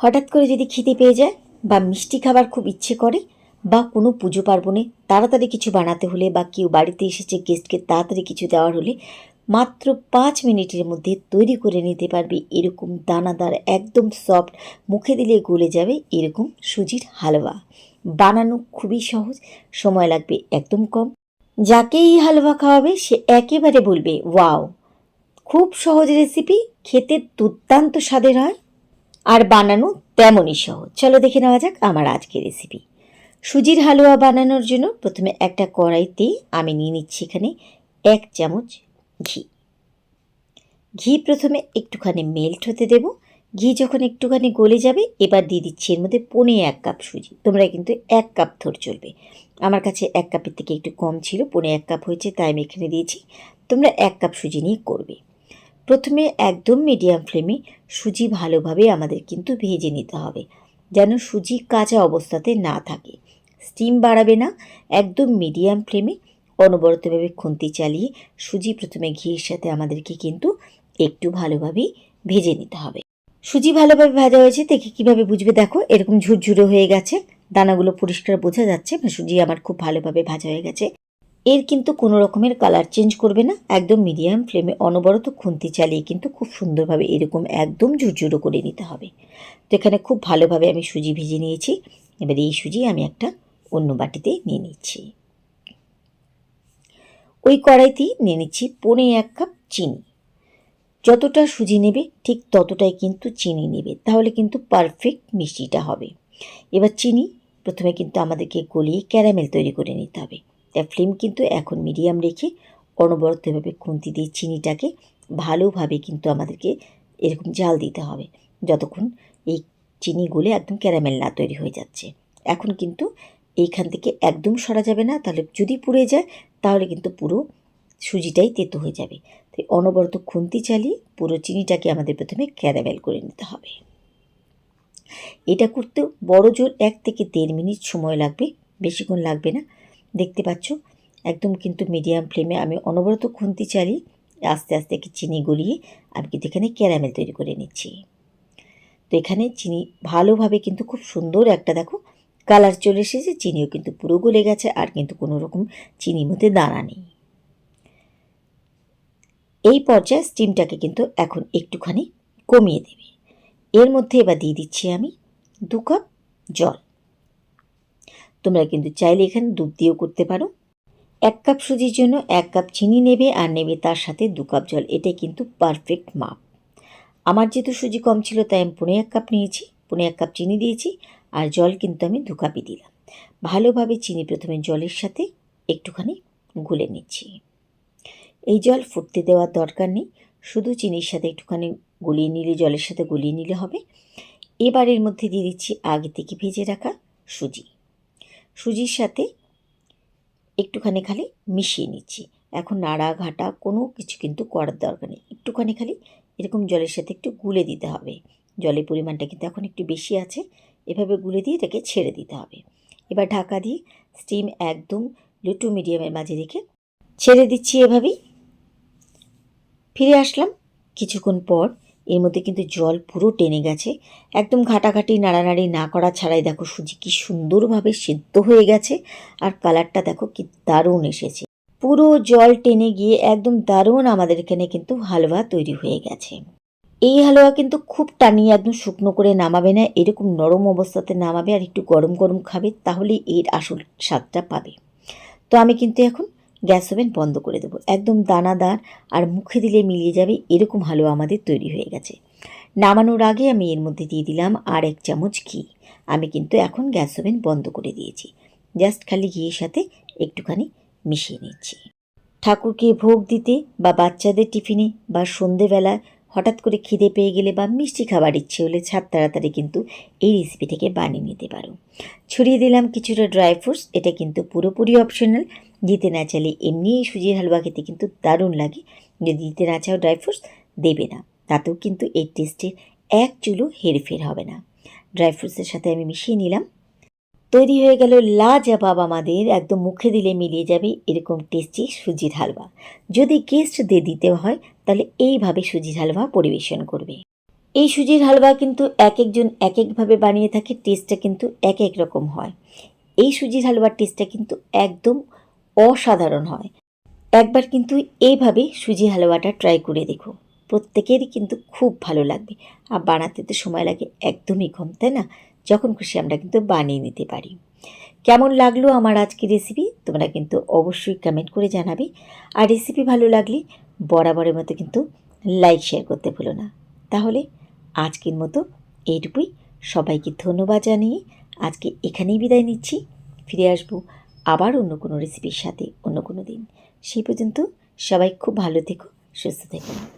হঠাৎ করে যদি খিদে পেয়ে যায় বা মিষ্টি খাবার খুব ইচ্ছে করে বা কোনো পুজো পার্বণে তাড়াতাড়ি কিছু বানাতে হলে বা কেউ বাড়িতে এসেছে গেস্টকে তাড়াতাড়ি কিছু দেওয়ার হলে মাত্র পাঁচ মিনিটের মধ্যে তৈরি করে নিতে পারবে এরকম দানাদার, একদম সফট মুখে দিলে গলে যাবে এরকম সুজির হালুয়া। বানানো খুবই সহজ, সময় লাগবে একদম কম। যাকে এই হালুয়া খাওয়াবে সে একেবারে বলবে, ওয়াও! খুব সহজ রেসিপি খেতে দুর্দান্ত স্বাদের হয়। আর বানানো তেমনই সহজ। চলো দেখে নেওয়া যাক আমার আজকের রেসিপি সুজির হালুয়া বানানোর জন্য প্রথমে একটা কড়াইতে আমি নিয়ে নিচ্ছি এখানে এক চামচ ঘি। ঘি প্রথমে একটুখানি মেল্ট হতে দেব। ঘি যখন একটুখানি গলে যাবে, এবার দিয়ে দিচ্ছি এর মধ্যে পনে এক কাপ সুজি। তোমরা কিন্তু এক কাপ ধর চলবে। আমার কাছে এক কাপের থেকে একটু কম ছিল, পনে এক কাপ হয়েছে, তাই আমি এখানে দিয়েছি। তোমরা এক কাপ সুজি নিয়ে করবে। প্রথমে একদম মিডিয়াম ফ্লেমে সুজি ভালোভাবে আমাদের কিন্তু ভেজে নিতে হবে, যেন সুজি কাঁচা অবস্থাতে না থাকে। স্টিম বাড়াবে না, একদম মিডিয়াম ফ্লেমে অনবরতভাবে খুন্তি চালিয়ে সুজি প্রথমে ঘিয়ের সাথে আমাদেরকে কিন্তু একটু ভালোভাবেই ভেজে নিতে হবে। সুজি ভালোভাবে ভাজা হয়েছে, দেখে কীভাবে বুঝবে দেখো, এরকম ঝুরঝুরে হয়ে গেছে, দানাগুলো পরিষ্কার বোঝা যাচ্ছে, সুজি আমার খুব ভালোভাবে ভাজা হয়ে গেছে। এর কিন্তু কোনো রকমের কালার চেঞ্জ করবে না। একদম মিডিয়াম ফ্লেমে অনবরত খুন্তি চালিয়ে কিন্তু খুব সুন্দরভাবে এরকম একদম ঝুরঝুরো করে নিতে হবে। তো এখানে খুব ভালোভাবে আমি সুজি ভেজে নিয়েছি। এবার এই সুজি আমি একটা অন্য বাটিতে নিয়ে নিচ্ছি। ওই কড়াইতেই নিয়ে নিচ্ছি পনে এক কাপ চিনি। যতটা সুজি নেবে ঠিক ততটাই কিন্তু চিনি নেবে। তাহলে কিন্তু পারফেক্ট মিষ্টিটা হবে। এবার চিনি প্রথমে কিন্তু আমাদেরকে গলিয়ে ক্যারামেল তৈরি করে নিতে হবে। তাই ফ্লেম কিন্তু এখন মিডিয়াম রেখে অনবরতভাবে খুন্তি দিয়ে চিনিটাকে ভালোভাবে কিন্তু আমাদেরকে এরকম জাল দিতে হবে। যতক্ষণ এই চিনি গলে একদম ক্যারামেল না তৈরি হয়ে যাচ্ছে। এখন কিন্তু এইখান থেকে একদম সরা যাবে না, তাহলে যদি পুড়ে যায়, তাহলে কিন্তু পুরো সুজিটাই তেতো হয়ে যাবে। তাই অনবরত খুন্তি চালিয়ে পুরো চিনিটাকে আমাদের প্রথমে ক্যারামেল করে নিতে হবে। এটা করতে বড় জোর এক থেকে দেড় মিনিট সময় লাগবে, বেশিক্ষণ লাগবে না। দেখতে পাচ্ছ? একদম কিন্তু মিডিয়াম ফ্লেমে আমি অনবরত খুন্তি চালিয়ে আস্তে আস্তে কি চিনি গলিয়ে আমি কিন্তু এখানে ক্যারামেল তৈরি করে নিচ্ছি। তো এখানে চিনি ভালোভাবে কিন্তু খুব সুন্দর একটা দেখো কালার চলে এসেছে, চিনিও কিন্তু পুরো গলে গেছে আর কিন্তু কোনো রকম চিনির মধ্যে দানা নেই। এই পর্যায়ে স্টিমটাকে কিন্তু এখন একটুখানি কমিয়ে দেবে। এর মধ্যে এবার দিয়ে দিচ্ছি আমি দু কাপ জল। তোমরা কিন্তু চাইলে এখানে দুধ দিয়েও করতে পারো। এক কাপ সুজির জন্য এক কাপ চিনি নেবে আর নেবে তার সাথে দু কাপ জল। এটাই কিন্তু পারফেক্ট মাপ। আমার যেহেতু সুজি কম ছিল, তাই আমি পনে এক কাপ নিয়েছি, পনে এক কাপ চিনি দিয়েছি আর জল কিন্তু আমি দু কাপই দিলাম। ভালোভাবে চিনি প্রথমে জলের সাথে একটুখানি গুলে নিচ্ছি। এই জল ফুটতে দেওয়ার দরকার নেই, শুধু চিনির সাথে একটুখানি গুলিয়ে নিলে, জলের সাথে গুলিয়ে নিলে হবে। এবার এর মধ্যে দিয়ে দিচ্ছি আগে থেকে ভেজে রাখা সুজি। সুজির সাথে একটুখানি খালি মিশিয়ে নিচ্ছি। এখন নাড়া ঘাটা কোনো কিছু কিন্তু করার দরকার নেই। একটুখানি খালি এরকম জলের সাথে একটু গুলে দিতে হবে। জলের পরিমাণটা কিন্তু এখন একটু বেশি আছে। এভাবে গুলে দিয়ে এটাকে ছেড়ে দিতে হবে। এবার ঢাকা দিয়ে স্টিম একদম লো টু মিডিয়ামের মাঝে রেখে ছেড়ে দিচ্ছি এভাবেই। ফিরে আসলাম কিছুক্ষণ পর। এর মধ্যে কিন্তু জল পুরো টেনে গেছে। একদম ঘাটাঘাটি, নাড়ানাড়ি না করা ছাড়াই দেখো সুজি কি সুন্দরভাবে সিদ্ধ হয়ে গেছে আর কালারটা দেখো কি দারুণ এসেছে। পুরো জল টেনে গিয়ে একদম দারুণ আমাদের এখানে কিন্তু হালুয়া তৈরি হয়ে গেছে। এই হালুয়া কিন্তু খুব টানিয়ে একদম শুকনো করে নামাবে না, এরকম নরম অবস্থাতে নামাবে আর একটু গরম গরম খাবে, তাহলে এর আসল স্বাদটা পাবে। তো আমি কিন্তু এখন গ্যাস ওভেন বন্ধ করে দেবো। একদম দানাদার আর মুখে দিলে মিলিয়ে যাবে, এরকম হালুয়া আমাদের তৈরি হয়ে গেছে। নামানোর আগে আমি এর মধ্যে দিয়ে দিলাম আর এক চামচ ঘি। আমি কিন্তু এখন গ্যাস ওভেন বন্ধ করে দিয়েছি। জাস্ট খালি ঘিয়ের সাথে একটুখানি মিশিয়ে নিচ্ছি। ঠাকুরকে ভোগ দিতে বা বাচ্চাদের টিফিনে বা সন্ধেবেলায় হঠাৎ করে খিদে পেয়ে গেলে বা মিষ্টি খাবার ইচ্ছে হলে ছাদ তাড়াতাড়ি কিন্তু এই রেসিপি থেকে বানিয়ে নিতে পারো। ছড়িয়ে দিলাম কিছুটা ড্রাই ফ্রুটস এটা কিন্তু পুরোপুরি অপশনাল দিতে না চাইলে এমনি সুজির হালুয়া খেতে কিন্তু দারুণ লাগে। যদি দিতে না চাও ড্রাই ফ্রুটস দেবে না। তাতেও কিন্তু এই টেস্টের এক চুলো হেরফের হবে না। ড্রাই ফ্রুটসের সাথে আমি মিশিয়ে নিলাম। তৈরি হয়ে গেল লাজবাব আমাদের, একদম মুখে দিলে মিলিয়ে যাবে এরকম টেস্টি সুজির হালুয়া। যদি গেস্টদের দিতে হয়, তাহলে এইভাবে সুজির হালুয়া পরিবেশন করবে। এই সুজির হালুয়া কিন্তু এক একজন এক একভাবে বানিয়ে থাকে টেস্টটা কিন্তু এক এক রকম হয়। এই সুজির হালুয়ার টেস্টটা কিন্তু একদম অসাধারণ হয়। একবার কিন্তু এইভাবে সুজি হালুয়াটা ট্রাই করে দেখো। প্রত্যেকেরই কিন্তু খুব ভালো লাগবে। আর বানাতে তো সময় লাগে একদমই কম, তাই না? যখন খুশি আমরা কিন্তু বানিয়ে নিতে পারি। কেমন লাগল আমার আজকের রেসিপি তোমরা কিন্তু অবশ্যই কমেন্ট করে জানাবে। আর রেসিপি ভালো লাগলে বরাবরের মতো কিন্তু লাইক শেয়ার করতে ভুলো না। তাহলে আজকের মতো এইটুকুই। সবাইকে ধন্যবাদ জানিয়ে আজকে এখানেই বিদায় নিচ্ছি। ফিরে আসব আবার অন্য কোনো রেসিপির সাথে অন্য কোনো দিন। সেই পর্যন্ত সবাই খুব ভালো থেকো, সুস্থ থেকো।